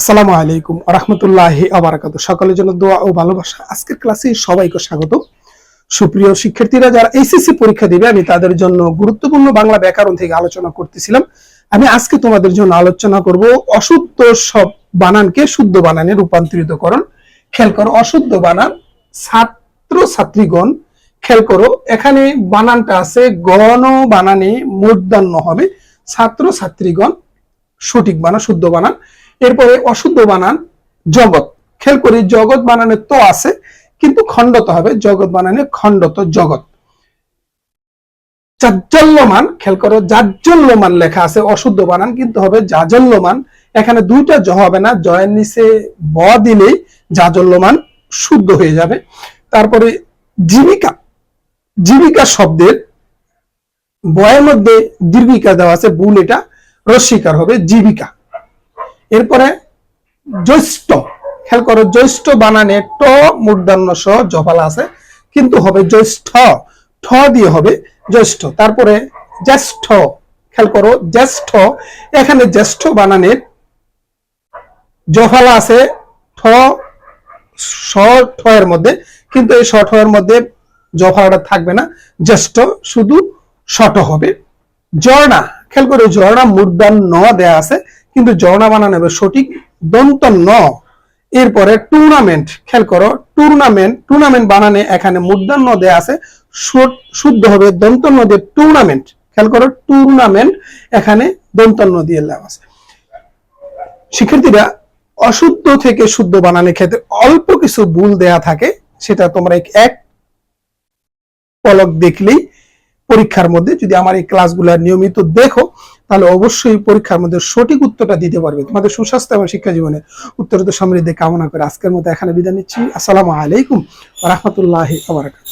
আসসালামু আলাইকুম রহমতুল্লাহি আবরাকাত সকলের জন্য দোয়া ও ভালোবাসা। আজকের ক্লাসে সবাইকে স্বাগত। সুপ্রিয় শিক্ষার্থীরা, যারা এইচএসসি পরীক্ষা দিবে, আমি তাদের জন্য গুরুত্বপূর্ণ বাংলা ব্যাকরণ থেকে আলোচনা করতেছিলাম। আমি আজকে তোমাদের জন্য আলোচনা করব অশুদ্ধ সব বানানকে শুদ্ধ বানানে রূপান্তরিত করণ। খেয়াল করো, অশুদ্ধ বানান ছাত্র ছাত্রীগণ খেয়াল করো, এখানে বানানটা আছে গণ বানানে মূর্ধন্য হবে। ছাত্র ছাত্রীগণ সঠিক বানান, শুদ্ধ বানান। এরপরে অশুদ্ধ বানান জগৎ। খেল করি, জগৎ বানানে তো আছে, কিন্তু খণ্ডত হবে। জগৎ বানানে খণ্ডত জগৎ। জাজ্জল্যমান খেল করো, জাজ্জল্যমান লেখা আছে, অশুদ্ধ বানান কিন্তু হবে জাজল্যমান এখানে দুইটা জ হবে না, জয়ের নিচে ব দিলেই জাজল্যমান শুদ্ধ হয়ে যাবে। তারপরে জীবিকা। জীবিকা শব্দের বয়ের মধ্যে দীর্ঘিকা দেওয়া আছে বুল এটা। রস্বীকার হবে জীবিকা। এরপরে জ্যৈষ্ঠ, খেয়াল করো জ্যৈষ্ঠ বানানে ট, মূর্ধন্য স জফালা আছে, কিন্তু হবে জ্যৈষ্ঠ। ঠ দিয়ে হবে জ্যৈষ্ঠ। তারপরে জ্যেষ্ঠ, খেয়াল করো জ্যেষ্ঠ। এখানে জ্যেষ্ঠ বানানের জফালা আছে, ঠ, স, ঠ এর মধ্যে, কিন্তু এই স, ঠ এর মধ্যে জফালাটা থাকবে না। জ্যেষ্ঠ শুধু শট হবে। ঝর্ণা, খেয়াল করো ঝর্ণা মূর্ধান ন দেয়া আছে কিন্তু ঝর্ণা বানানো হবে সঠিক দন্ত ন। এরপরে টুর্নামেন্ট খেয়াল করো টুর্নামেন্ট টুর্নামেন্ট বানানে এখানে মূর্ধান ন দেয়া আছে শুদ্ধ হবে দন্ত ন দিয়ে টুর্নামেন্ট খেয়াল করো টুর্নামেন্ট এখানে দন্ত ন দিয়ে দেওয়া আছে। শিক্ষার্থীরা, অশুদ্ধ থেকে শুদ্ধ বানানোর ক্ষেত্রে অল্প কিছু ভুল দেয়া থাকে, সেটা তোমরা এক পলক দেখলেই পরীক্ষার মধ্যে যদি আমার এই ক্লাসগুলো নিয়মিত দেখো, তাহলে অবশ্যই পরীক্ষার মধ্যে সঠিক উত্তরটা দিতে পারবে। তোমাদের সুস্বাস্থ্য এবং শিক্ষা জীবনে উত্তরিত সমৃদ্ধি কামনা করে আজকের মতো এখানে বিদায় নিচ্ছি। আসসালামু আলাইকুম রহমতুল্লাহ আবরাকাত